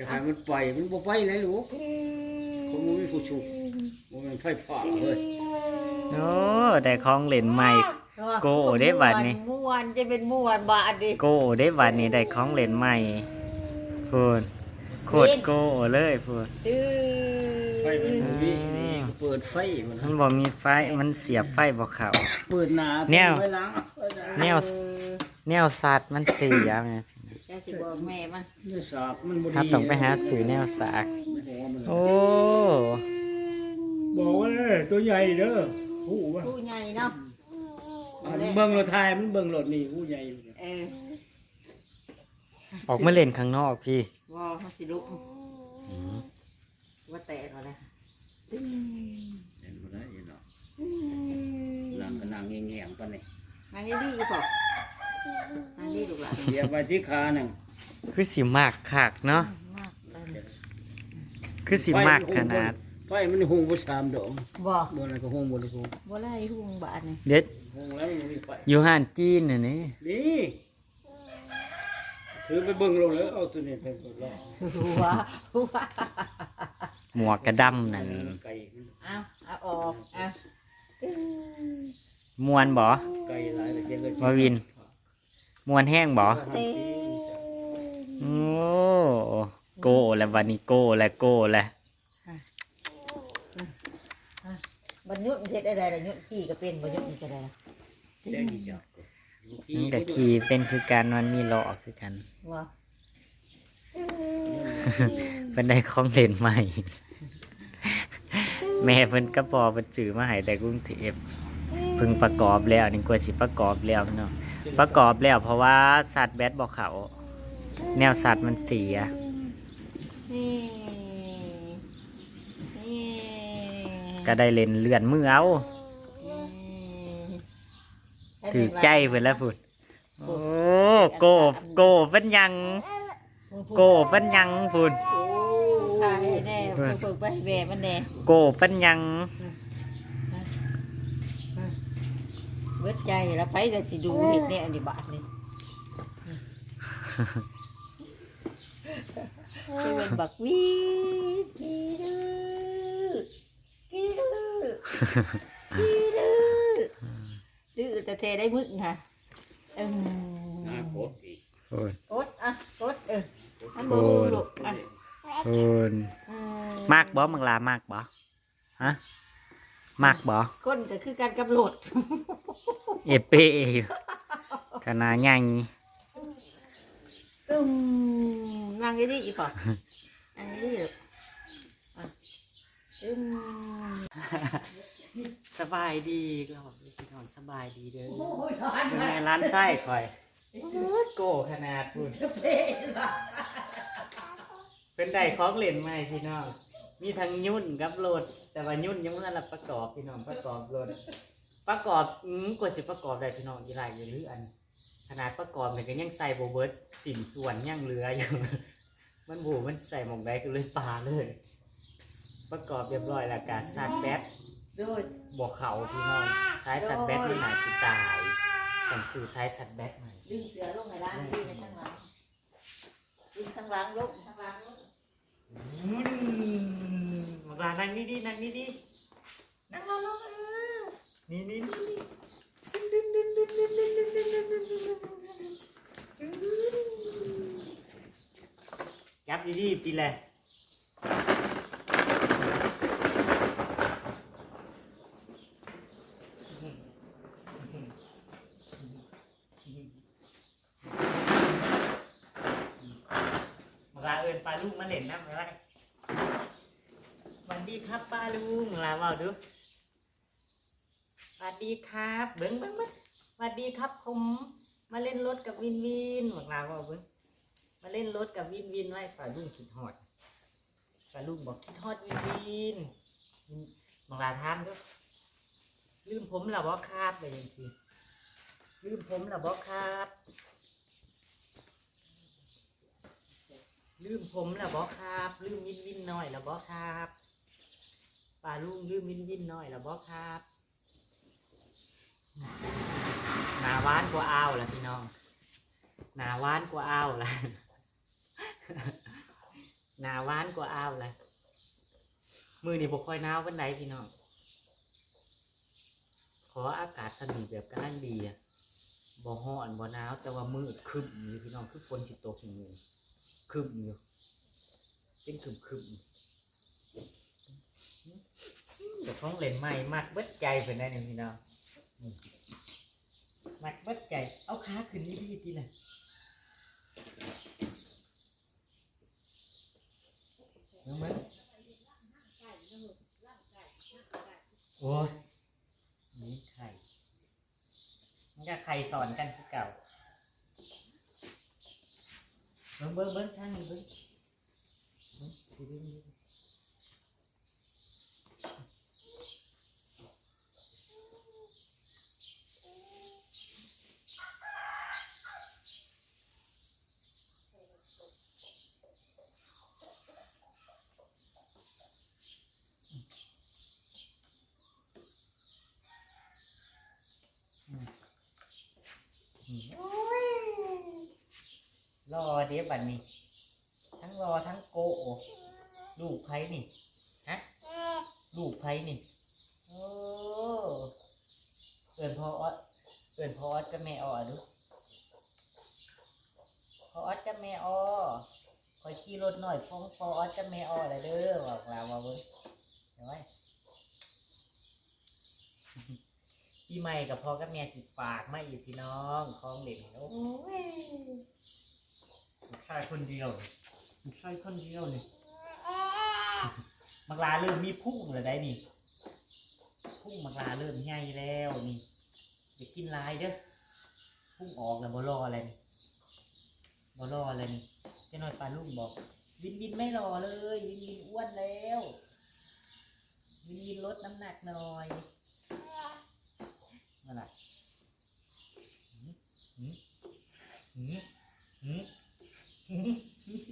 อย่าให้มันไปมันบ่ไปเลยลูกผมบ่มีผู้ชุบบ่แม่นไฟฟ้าเฮ้ยโอ้ได้ของเล่นใหม่ โก้เด้บัดนี้ ม่วนจะเป็นม่วนบาดดิโก้ได้บัดนี้ได้ของเล่นใหม่พูนโคตรโก้เลยพูนตื้อไฟมันบ่มีนี่ก็เปิดไฟมันมันบ่มีไฟมันเสียบไฟบ่เข้า เปิดหน้าแนว ไว้หลังแนว แนวสัตว์มันเสียแม่ จะสิบอกแม่มันนี่สากมันบ่ดีถ้าต้องไปหาซื้อแนวสากหัวมันโอ้ บอกว่าเด้อตัวใหญ่เด้อหูว่าผู้ใหญ่เนาะเบิ่งรถไทยมันเบิ่งรถนี่หูใหญ่เออออกมาเล่นข้างนอกพี่ว่าเขาสิลุกว่าแตกอะไรเห็นบ่ได้ยินเนาะหลังก็นั่งแง่ๆปานนี้นางนี่ดีอีกบอก นางดีลูกหลานเหยียบไว้ที่ขานั่งคือสิมากคักเนาะมากเลยคือสิมากขนาดไฟมันหุงบ่ชามดอกบ่บ่นั่นก็หุงบ่ได้หุงบ่ไล่หุ่งบาดนี่เด็ดหุงแล้วมันบ่มีไฟอยู่ห้านจีนน่ะนี่นี่ถือไปเบิ่งลงแล้วเอาตัวนี้ไปเบิ่งแล้วหัวหัวหมวกกระดำนั่นไก่เอาเอาออกเอามวนบ่ไก่หลายแต่เพียงเงินว่าวิน มวนแห้งบ่เต้โอ้โก้แล้ววันนี้โก้แล้วโก้แล้วบรรยุทธ์เฮ็ดอะไรล่ะยุทธ์ขี้ก็เป็นบรรยุทธ์นี่ก็ได้แจ้งอีกจักมันกับขี่เป็นคือการมันมีล้อคือกันว่าเป็นได้ของเล่นใหม่ แม่เพิ่นกระปอเพิ่นจื้อมาให้แต่กรุงเทพเพิ่งประกอบแล้วนี่กว่าสิประกอบแล้วพี่น้อง ประกอบแล้วเพราะว่าสัตว์แบตบ่เข้าแนวสัตว์มันเสีย นี่นี่ก็ได้เล่นเลื่อนมือเอาถือใจเพิ่นแล้วพุ่นโอ้โกบโกบเป็นหยัง โกบเป็นหยังพุ่นพาให้แน่เพิ่งไปแบมันแน่โกบเป็นหยัง เบิ ดใจแล้วไผจะสิดูเห็ดเนี่ยอันนี้บาทนี่จะเป็นบักวีกีดื้อกีดื้อกีดื้อดื้อแต่เทได้มึกค่ะอืมหน้าโคตรอีกพุ่นกดอะกดเอออันโอ้บูยลูกอะพุ่นอืมากบ่มังลามากบ่ฮะ มากบ่ก้นก็คือการกำหนดเอเป้อยู่ขนาดใหญ่ตึมนั่งอยี่ดีอีกป่ะนั่งอยี่ดีลูกอะตึมสบายดีเราพี่น้องสบายดีเด้อเป็นไงร้านไส้คอยโก้ขนาดพุ่นเป็นได้ของเล่นใหม่พี่น้องมีทั้งยุ่นกับโหลด แต่ว่ายุ่นยังไม่ทันได้ประกอบพี่น้องประกอบโหลดประกอบอืมกว่าสิประกอบได้พี่น้องอีหลายอยู่หรืออัน ขนาดประกอบเนี่ยก็ยังใส่โบเบิร์ตสิ่งส่วนยังเหลืออยู่ มันโบมันใส่หมองได้ก็เลยปาเลย ประกอบเรียบร้อยแล้วการซัดแบตโดยบอกเขาพี่น้องสายซัดแบตมันหนาสิตายต้องซื้อสายซัดแบตใหม่ดึงเสือลงในร้านดีในข้างหลังดึงข้างหลังลงข้างหลังลงมา ลานั่งนี่ดีนั่งนี่ดีนั่งลงลงเออนี่นี่นี่นี่จับดีๆปีแหละมาลาเอินปลาลูกมาเล่นนะมาลาสวัส ดีครับป้าลุงลาว่าดูสวัสดีครับ เบิ้งเบิ้งเบิ้งสวัสดีครับผม มาเล่นรถกับวินวินมาลาว่าเบิ้งมาเล่นรถกับวินวินไว้ปลาลุงคิดฮอดปลาลุงบอกคิดฮอดวินวินมาลาทามดูลืมผมหรอบ่ครับไปยังสิลืมผมหรอบ่ครับลืมผมแล้วบอครับ ลืมวินวินหน่อยแล้วบอครับ ป่าลุงลืมวินวินหน่อยแล้วบอครับหนาหวานกว่าอ้าวล่ะพี่น้องหนาหวานกว่าอ้าวล่ะหนาหวานกว่าอ้าวเลยมือนี่บ่ค่อยหนาววันใดพี่น้องขออากาศสนิทแบบกำลังดีอะบ่ฮ้อนบ่หนาวแต่ว่ามืดครึ้มอยู่พี่น้องคือฝนสิตกอยู่ครึ้มอยู่เป็นครึ้มครึ้มๆ แต่ท้องเล่นใหม่มักเบิดใจเพิ่นได้นี่พี่น้องมักเบิดใจ เอาขาขึ้นดีๆดีเลยเบิ่งเบิ่งโอ้ยนี่ไข่มันก็ไข่สอนกันคือเก่าเบิ้งเบิ้งเบิ้งทางนี้เบิ้งเบิ้งดูดิดูดิอืมรอ เดียบัดนี้ ทั้งรอทั้งโกโอลูกไผนี่ฮะลูกไผนี่โอ้เอินพอออดเอินพอออดกับแม่ออดูพอออดกับแม่ออคอยขี่รถหน่อยพ้องพอออดกับแม่อออะไรเด้อบอกลาว่าเบิ้งเห็นไหมพี่ใหม่กับพ่อกับแม่สิฝากมาอีกพี่น้องคล้องเหล่นโอ้ย ลูกชายคนเดียวลูกชายคนเดียวนี่มักลาเริ่มมีพุ่งเลยได้นี่พุ่งมักลาเริ่มใหญ่แล้วนี่จะกินลายเด้อพุ่งออกแล้วบ่รออะไรนี่บ่รออะไรนี่เจะน้อยปลาลูกบอก วินวินไม่รอเลย วินวินอ้วนแล้ว วินวินลดน้ำหนักหน่อยนั่นแหละหืมหืมหืมหืมหืม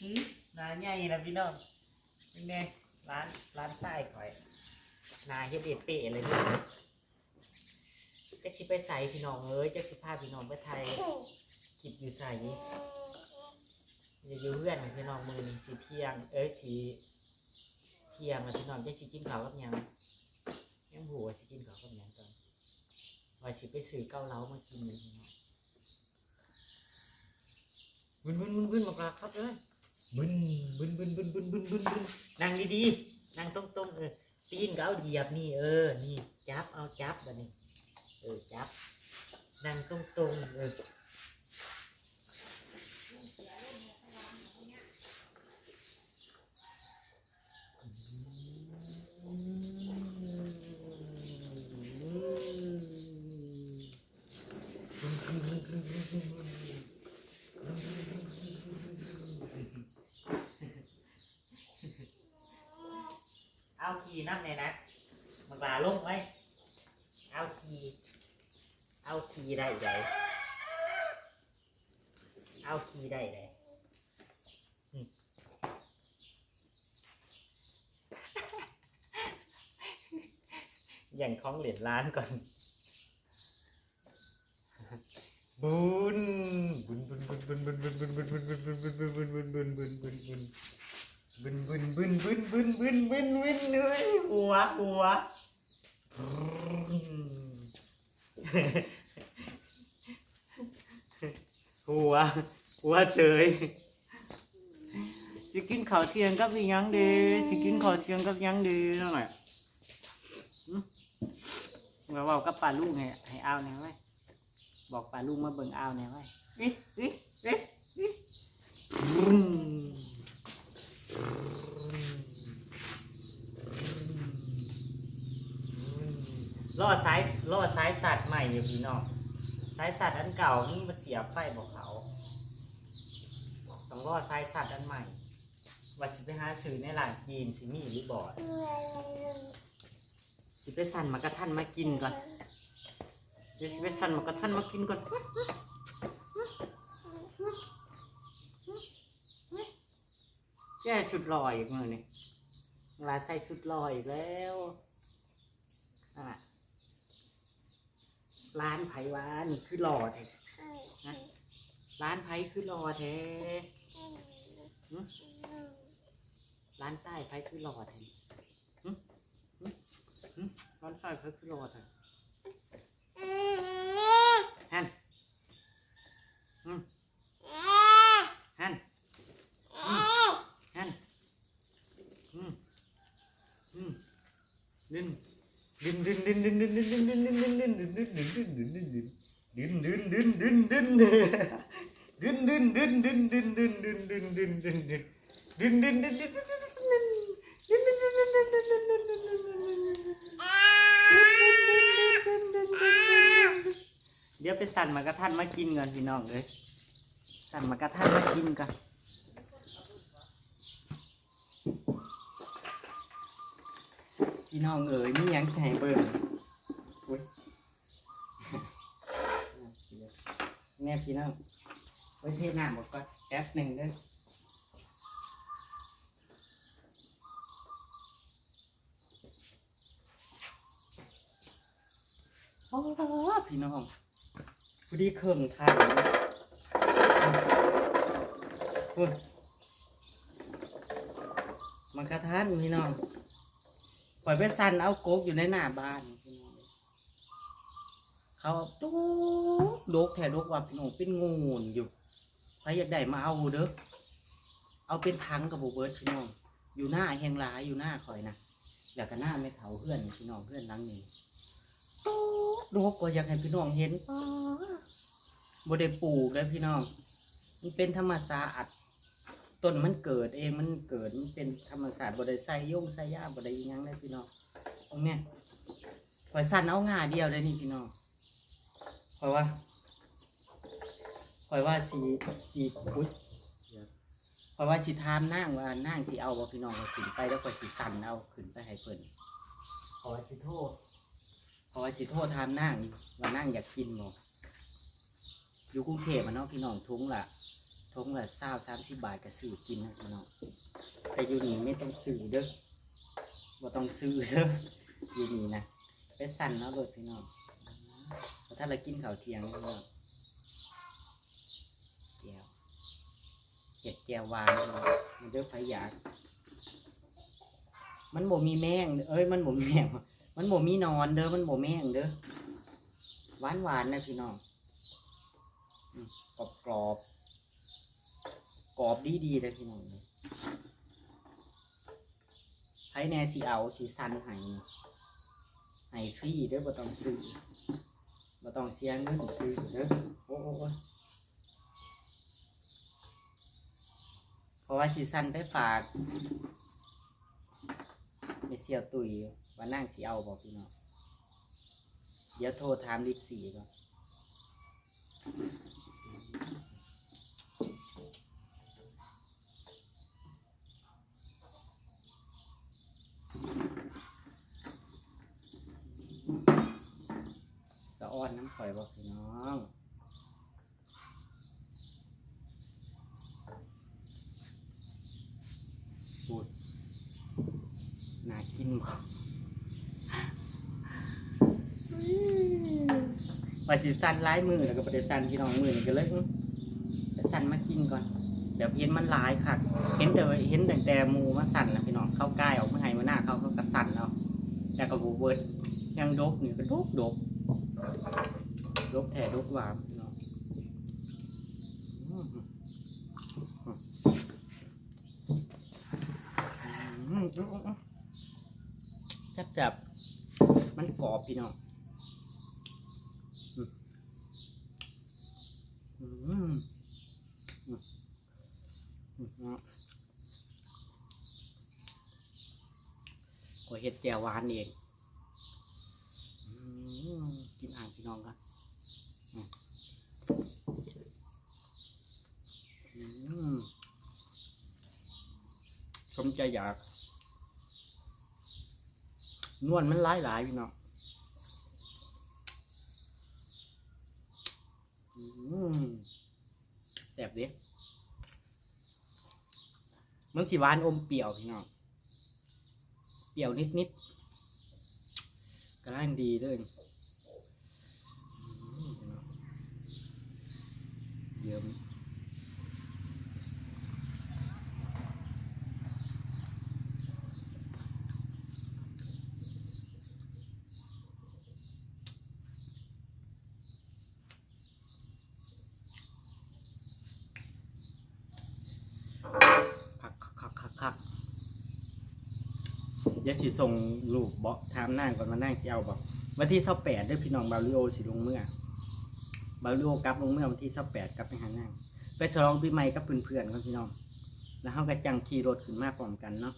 หืมห นาใหญ่นะพี่น้องเป็นไงร้านร้านไส้ข่อยนาเฮ็ดเด็ดเป๊ะเลยพี่จักสิไปใส่พี่น้องเอ้ยจักสิพาพี่น้องไปไทยคลิปอยู่ใส่อย่าอยู่เพื่อนนะพี่น้องมือสีเที่ยง เอ้ยสีเที่ยงนะพี่น้องจักสิกินข้าวกับยังยังหัวสิกินข้าวกับยังตอนว่าสิไปซื้อเกาเหลามากินอยู่พี่น้องบึนบึนบึนบึนบอกลาครับเลย บึนบึนบึนบึนบึนบึนบึนบึนนั่งดีๆนั่งตรงๆเออตีนก็เอาเหยียบนี่เออนี่จับเอาจับแบบนี้เออจับนั่งตรงๆเออ เอาขีนั่งเลยนะมันลาลงไว้ เอาขีเอาขีได้ไดเอาขีได้ไดอืมอย่างของเหรียญล้านก่อน บุญบุญบุญบุญบุญบุญบุญบุญบุญบุญบุญบุญบุญบุญบุญ บุญบุญบุญบุญบุญบุญบุญบุญบุญบุญบุญบุญบุญบุญเลยหัวหัวหัวหัวเฉยจะกินข้าวเที่ยงกับยังดีจะกินข้าวเที่ยงกับยังดีนั่นแหละเราเว้ากับป้าลูกไงให้เอาเนี่ยไว้บอกปลาลูกมาเบิ่งเอาวเนี่ยไว้อิอิอิอิ ล่อสายล่อสายสัตว์ใหม่อยู่พี่น้องสายสัตว์อันเก่านี่มันเสียไฟบอกเขาต้องล่อสายสัตว์อันใหม่ว่าสิไปหาซื้อในร้านจีนสิมีหรือบอดสิไปสั่นมากระทันมากินก่อนเดี๋ยวสิไปสั่นมากระทันมากินก่อน แก่สุดลอยอีกมือนี่ลาใส่สุดลอยแล้วร้านไผ่วานี่คือหล่อแท้นร้านไผ่คือหล่อแท้หึร้านไส้ไผ่คือหล่อแท้หึหึร้านไส้ไผ่คือหล่อแท้ เดี๋ยวไปสั่นมากระทันมากินก่อนพี่น้องเลยสั่นมากระทันมากินก่อน พี่น้องเอ๋ยมีหยังใส่เบิ่งอุ้ยแม่พี่น้องไว้เทน้ำหมดก่อนแป๊บหนึ่งเด้อโอ้พี่น้องพอดีเครื่องทางคุณมันกระทันพี่น้อง ปล่อยไปสั่นเอาโกกอยู่ในหน้าบ้านพี่น้องเขาตุ๊กดกแถดกว่าพี่น้องเป็นงูนอยู่ใครอยากได้มาเอาเด้อเอาเป็นทังกับโบเบิร์ตพี่น้องอยู่หน้าแหงหลายอยู่หน้าคอยนะอยากกันหน้าไม่เถาเพื่อนพี่น้องเพื่อนหลังนี้ตุ๊กดกก็อยากให้พี่น้องเห็นป้าบได้ปลูกเลยพี่น้องมันเป็นธรรมศาสตร์ ต้นมันเกิดเองมันเกิดมันเป็นธรรมศาสตร์บไดใส่ย่งใส่ยาบไดอิหยังเลยพี่น้องตรงเนี้ยคอยสั่นเอางาเดียวเลยนี่พี่น้องคอยว่าคอยว่าสีสีอุ้ยคอยว่าสีทามนั่งว่านั่งสีเอาว่าพี่น้องว่าขึ้นไปแล้วคอยสีสั่นเอาขึ้นไปให้เพิ่นขอสิโทษขอสิโทษทามนั่งว่านั่งอยากกินหมอยู่กรุงเทพมันเนาะพี่น้องทุงละท งละเศร้าสามสิบบาทก็ซื้อกินนะพี่น้องแต่อยู่นี่ไม่ต้องซื้อเด้อบ่ต้องซื้อเด้ออยู่นี่นะไปสั่นเนาะรถพี่น้องถ้าเรากินข้าวเที่ยงพี่น้องแก้วเห็ดแก้ววานพี่น้องมันเด้อไผอยากมันบ่มีแมงเอ้ยมันบ่มีแมงมันบ่มีนอนเด้อมันบ่แมงเด้อหวานหวานนะพี่น้องกรอบกรอบๆ กรอบดีดีๆเลยพี่น้องไผแน่สีเอาสีสันให้ให้ฟรีเด้อบ่ต้องซื้อบ่ต้องเสียเงินซื้อเด้อโอ้โอ้โอ้เพราะว่าสีสันไปฝากไปเสียวตุยว่านั่งสีเอาบอกพี่น้องเดี๋ยวโทรถามลิปสีก่อน อ้อนน้ำข่อยบอกพี่น้องพูดน่ากินบ่ว่าสิสั่นร้ายมือแล้วก็บ่ได้สั่นพี่น้องมือนี่ก็เลยอื้อไปสั่นมากินก่อน เดี๋ยวเห็นมันหลายค่ะ เห็นแต่เห็นแต่แต่หมูมาสั่นนะพี่น้องเข้าใกล้ออกมาให้มาหน้าเขาเขาก็สั่นเอาแต่ก็บ่เบิร์ดยังดกนี่ก็ดกดก ลกแถลกหวานเนาะจับจับ มันกรอบพี่น้องก็เห็ดแจ่วหวานเอง กินอ่านพี่น้องกันอืมอืมสมใจอยาก นวลมันหลายหลายพี่น้องแซ่บดิมันสีหวานอมเปรี้ยวพี่น้อง เปรี้ยวนิดนิดๆกระล่างดีเลยอืมพี่น้องเยิ้ม คักเดี๋ยว สิส่งรูปบอกถามนางก่อนมานั่งสิเอาบอกวันที่28เด้อพี่น้องบาลิโอสิลงเมื่อบาลิโอกลับลงเมื่อวันที่ซอแปดกลับไปหานางไปฉลองปีใหม่กับเพื่อนๆกันพี่น้อง แล้วเขาก็จังขี่รถขึ้นมาพร้อมกันเนาะ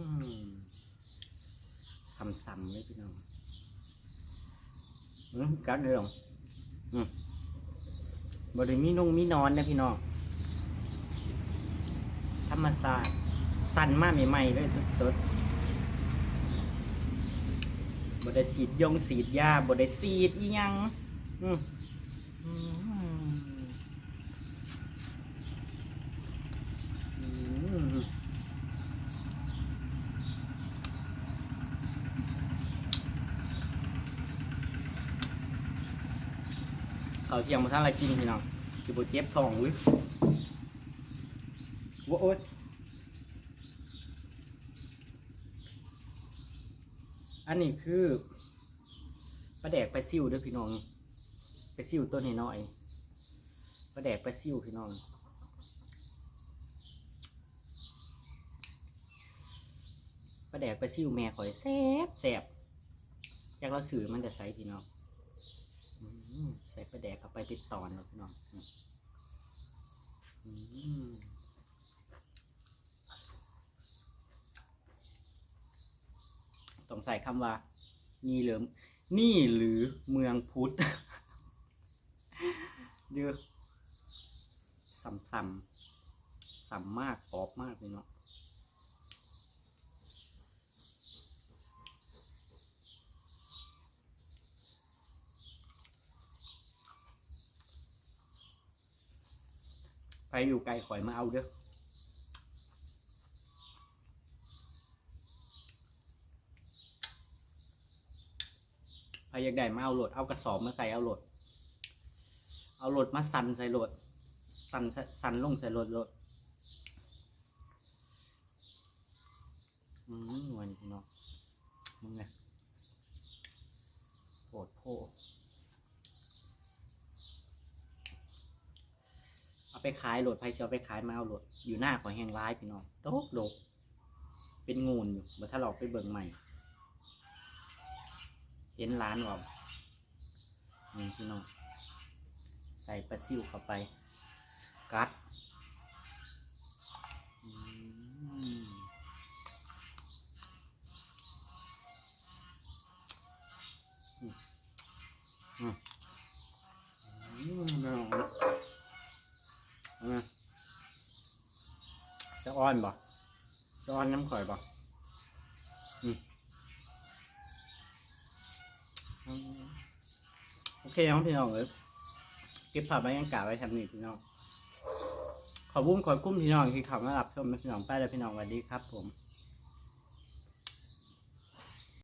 อืมซ้ำๆเลยพี่น้องอืม กัดเลยหรอบริมีนุ่งมีนอนนะพี่น้อง ธรรมศาสตร์สั่นมากใหม่ๆเลยสดๆบริสีดยงสีดยาบริสีดอียัง อืมอืมอืม เขาวเทียงมาท่านอะไรกินพี่น้องคือโบเจ็บท้องวิว่าโอ๊ยอันนี้คือปลาแดกไปลาซิวเด้วยพี่น้องไปลาซิวต้นน้อยปลาแดกไปลาซิวพี่น้องปลาแดกไปลาซิวแม่ข่อยแซ่บแซ่บจากเราสื่อมันจะใส่พี่น้อง ใส่ปลาแดกเข้าไปติดตอนแล้วพี่น้องต้องใส่คำว่า นี่หรือนี่หรือเมืองพุทธเดือสัมสัมสัมมากกรอบมากเลยเนาะ ไปอยู่ไกลข่อยมาเอาเด้อใครอยากได้มาเอาโหลด เอากระสอบมาใส่เอาโหลด เอาโหลดมาสั่นใส่โหลด สั่นสั่นลงใส่โหลดโหลดอืมวันนี้เนาะมึงไงโปดโพเอาไป ขายโหลดไพเชียวไปขายมาเอาโหลดอยู่หน้าของแหงร้ายพี่น้องโดกโดกเป็นงูนอยู่เมื่อถ้าเราไปเบิ่งใหม่ เห็นร้านว่านี่พี่น้องใส่ปลาซิวเข้าไป กัด อ้อนบ่จะอ้อนน้ำข่อยบ่โอเคน้องพี่น้องเอ้ยเก็บภาพบรรยากาศไว้ทำนี่พี่น้อง ขอบุ้มขอคุ้มพี่น้องที่ขับมารับชมพี่น้องไปแล้วพี่น้องสวัสดีครับผม